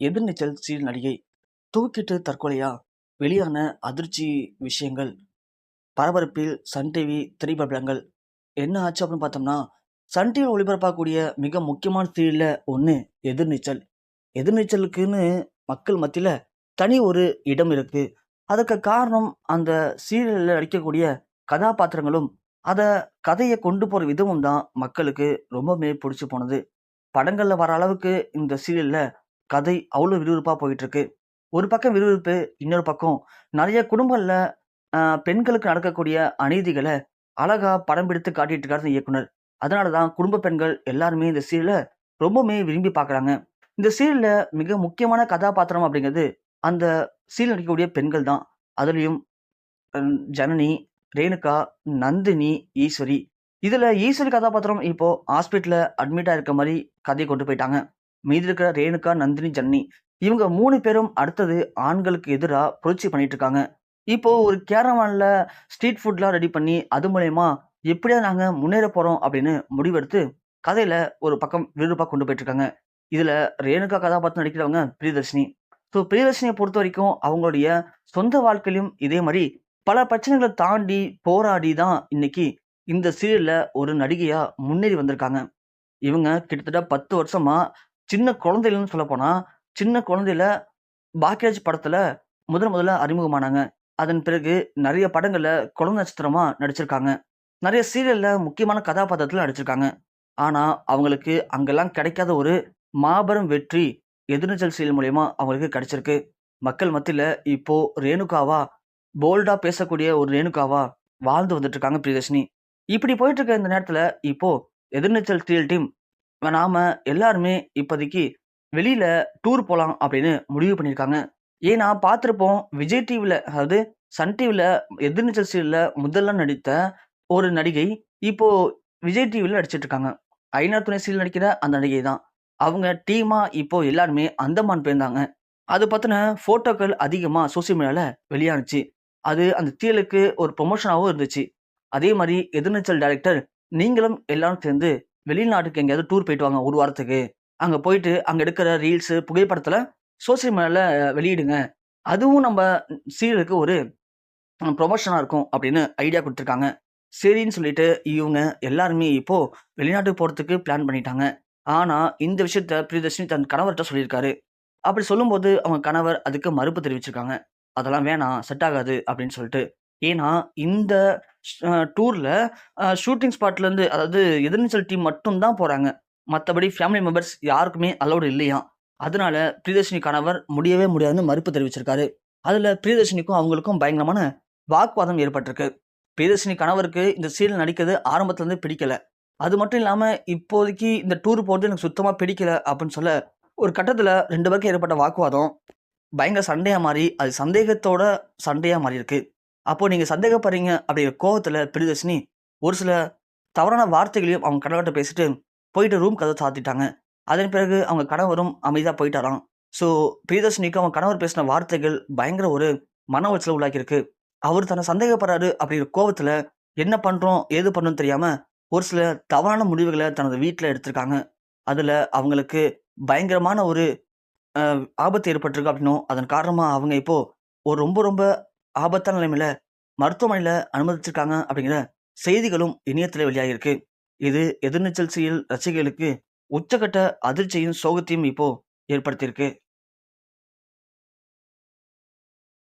எதிர்நீச்சல் serial நடிகை தூக்கிட்டு தற்கொலையா? வெளியான அதிர்ச்சி விஷயங்கள். பரபரப்பில் சன் டிவி திரைப்படங்கள். என்ன ஆச்சு அப்படின்னு பார்த்தோம்னா சன் டிவி ஒளிபரப்பாகக்கூடிய மிக முக்கியமான சீரியலில் ஒன்று எதிர்நீச்சல் எதிர்நீச்சலுக்குன்னு மக்கள் மத்தியில் தனி ஒரு இடம் இருக்குது அதுக்கு காரணம் அந்த சீரியலில் நடிக்கக்கூடிய கதாபாத்திரங்களும் அதை கதையை கொண்டு போகிற விதமும் தான் மக்களுக்கு ரொம்பவுமே பிடிச்சி போனது. படங்களில் வர அளவுக்கு இந்த சீரியலில் கதை அவ்வளோ விறுவிறுப்பாக போயிட்டுருக்கு. ஒரு பக்கம் விறுவிறுப்பு இன்னொரு பக்கம் நிறைய குடும்பங்களில் பெண்களுக்கு நடக்கக்கூடிய அநீதிகளை அழகாக படம் பிடித்து காட்டிட்டு இருக்காரு இந்த இயக்குனர். அதனால தான் குடும்ப பெண்கள் எல்லாருமே இந்த சீரியலை ரொம்பவுமே விரும்பி பார்க்குறாங்க இந்த சீரியலில் மிக முக்கியமான கதாபாத்திரம் அப்படிங்கிறது அந்த சீரியல் நடிக்கக்கூடிய பெண்கள் தான். அதுலேயும் ஜனனி ரேணுகா நந்தினி ஈஸ்வரி. இதில் ஈஸ்வரி கதாபாத்திரம் இப்போது ஹாஸ்பிட்டலில் அட்மிட்டாக இருக்க மாதிரி கதையை கொண்டு போயிட்டாங்க. மீதி இருக்கிற ரேணுகா நந்தினி ஜன்னி இவங்க மூணு பேரும் அடுத்தது ஆண்களுக்கு எதிராக புரட்சி பண்ணிட்டு இருக்காங்க இப்போ ஒரு கேரவானில் ஸ்ட்ரீட் ஃபுட்லாம் ரெடி பண்ணி அது மூலயமா எப்படியா நாங்கள் முன்னேற போகிறோம் அப்படின்னு முடிவெடுத்து கதையில் ஒரு பக்கம் விறுவிறுப்பாக கொண்டு போயிட்டு இருக்காங்க இதில் ரேணுகா கதாபாத்திரம் நடிக்கிறவங்க பிரியதர்ஷினி. ஸோ பிரியதர்ஷினியை பொறுத்த வரைக்கும் அவங்களுடைய சொந்த வாழ்க்கையிலும் இதே மாதிரி பல பிரச்சனைகளை தாண்டி போராடி தான் இன்னைக்கு இந்த சீரியலில் ஒரு நடிகையாக முன்னேறி வந்திருக்காங்க. இவங்க கிட்டத்தட்ட பத்து வருஷமாக சின்ன குழந்தைகள்னு சொல்லப்போனால் சின்ன குழந்தையில பாக்கியராஜ் படத்தில் முதல் முதல்ல அறிமுகமானாங்க. அதன் பிறகு நிறைய படங்களில் குழந்தை நட்சத்திரமாக நடிச்சிருக்காங்க. நிறைய சீரியலில் முக்கியமான கதாபாத்திரத்தில் நடிச்சிருக்காங்க. ஆனால் அவங்களுக்கு அங்கெல்லாம் கிடைக்காத ஒரு மாபெரும் வெற்றி எதிர்நீச்சல் சீரியல் மூலயமா அவங்களுக்கு கிடைச்சிருக்கு. மக்கள் மத்தியில் இப்போ ரேணுகாவா போல்டாக பேசக்கூடிய ஒரு ரேணுகாவா வாழ்ந்து வந்துட்டு இருக்காங்க பிரியதர்ஷினி. இப்படி போயிட்டு இருக்க இந்த நேரத்தில் இப்போ எதிர்நீச்சல் சீரியல் டீம் நாம எல்லாருமே இப்போதைக்கு வெளியில டூர் போகலாம் அப்படின்னு முடிவு பண்ணியிருக்காங்க. ஏன்னா பார்த்துருப்போம் விஜய் டிவியில் அதாவது சன் டிவியில் எதிர்நீச்சல் சீரியலில் முதல்ல நடித்த ஒரு நடிகை இப்போ விஜய் டிவியில் நடிச்சிட்டு இருக்காங்க. ஐநா துணை சீரியல் நடிக்கிற அந்த நடிகை தான். அவங்க டீமாக இப்போ எல்லாருமே அந்தமான் போயிருந்தாங்க அது பற்றின ஃபோட்டோக்கள் அதிகமாக சோசியல் மீடியாவில் வெளியானுச்சு. அது அந்த சீரியலுக்கு ஒரு ப்ரொமோஷனாகவும் இருந்துச்சு. அதே மாதிரி எதிர்நீச்சல் டைரக்டர் நீங்களும் எல்லாரும் சேர்ந்து வெளிநாட்டுக்கு எங்கேயாவது டூர் போயிட்டு வாங்க ஒரு வாரத்துக்கு. அங்கே போயிட்டு அங்கே எடுக்கிற ரீல்ஸு புகைப்படத்தில் சோசியல் மீடியாவில் வெளியிடுங்க. அதுவும் நம்ம சீரியலுக்கு ஒரு ப்ரொமோஷனாக இருக்கும் அப்படின்னு ஐடியா கொடுத்துருக்காங்க. சரின்னு சொல்லிட்டு இவங்க எல்லாருமே இப்போது வெளிநாட்டுக்கு போகிறதுக்கு பிளான் பண்ணிட்டாங்க. ஆனால் இந்த விஷயத்த பிரியதர்ஷினி தன் கணவர்கிட்ட சொல்லியிருக்காரு. அப்படி சொல்லும்போது அவங்க கணவர் அதுக்கு மறுப்பு தெரிவிச்சிருக்காங்க. அதெல்லாம் வேணாம் செட் ஆகாது அப்படின்னு சொல்லிட்டு ஏன்னா இந்த டூரில் ஷூட்டிங் ஸ்பாட்லேருந்து அதாவது எதிர்நீச்சல் டீம் மட்டும்தான் போகிறாங்க மற்றபடி ஃபேமிலி மெம்பர்ஸ் யாருக்குமே அலௌடு இல்லையா? அதனால பிரியதர்ஷினி கணவர் முடியவே முடியாதுன்னு மறுப்பு தெரிவிச்சிருக்காரு. அதில் பிரியதர்ஷினிக்கும் அவங்களுக்கும் பயங்கரமான வாக்குவாதம் ஏற்பட்டிருக்கு. பிரியதர்ஷினி கணவருக்கு இந்த சீரியல் நடிக்கிறது ஆரம்பத்துலேருந்து பிடிக்கல. அது மட்டும் இல்லாமல் இப்போதைக்கு இந்த டூர் போகிறது எனக்கு சுத்தமாக பிடிக்கல அப்படின்னு சொல்ல ஒரு கட்டத்தில் ரெண்டு பேருக்கும் ஏற்பட்ட வாக்குவாதம் பயங்கர சண்டையாக மாறி அது சந்தேகத்தோட சண்டையாக மாறியிருக்கு. அப்போ நீங்கள் சந்தேகப்படுறீங்க அப்படிங்கிற கோவத்தில் பிரியதர்ஷினி ஒரு சில தவறான வார்த்தைகளையும் அவங்க கணவர்கிட்ட பேசிட்டு போயிட்டு ரூம் கதை சாத்திட்டாங்க. அதன் பிறகு அவங்க கணவரும் அமைதியாக போயிட்டாராம். ஸோ பிரியதர்ஷினிக்கு அவங்க கணவர் பேசின வார்த்தைகள் பயங்கர ஒரு மன உளைச்சல் உள்ளாக்கியிருக்கு. அவர் தன்னை சந்தேகப்படுறாரு அப்படிங்கிற கோவத்தில் என்ன பண்ணுறோம் ஏது பண்ணுன்னு தெரியாமல் ஒரு சில தவறான முடிவுகளை தனது வீட்டில் எடுத்திருக்காங்க. அதில் அவங்களுக்கு பயங்கரமான ஒரு ஆபத்து ஏற்பட்டிருக்கு அப்படின்னும் அதன் காரணமாக அவங்க இப்போது ஒரு ரொம்ப ரொம்ப ஆபத்தான நிலைமையில மருத்துவமனையில் அனுமதிச்சிருக்காங்க அப்படிங்கிற செய்திகளும் இணையத்தில் வெளியாகிருக்கு இது எதிர்நீச்சல் சீரியல் ரசிகர்களுக்கு உச்சகட்ட அதிர்ச்சியும் சோகத்தையும் இப்போ ஏற்படுத்தியிருக்கு.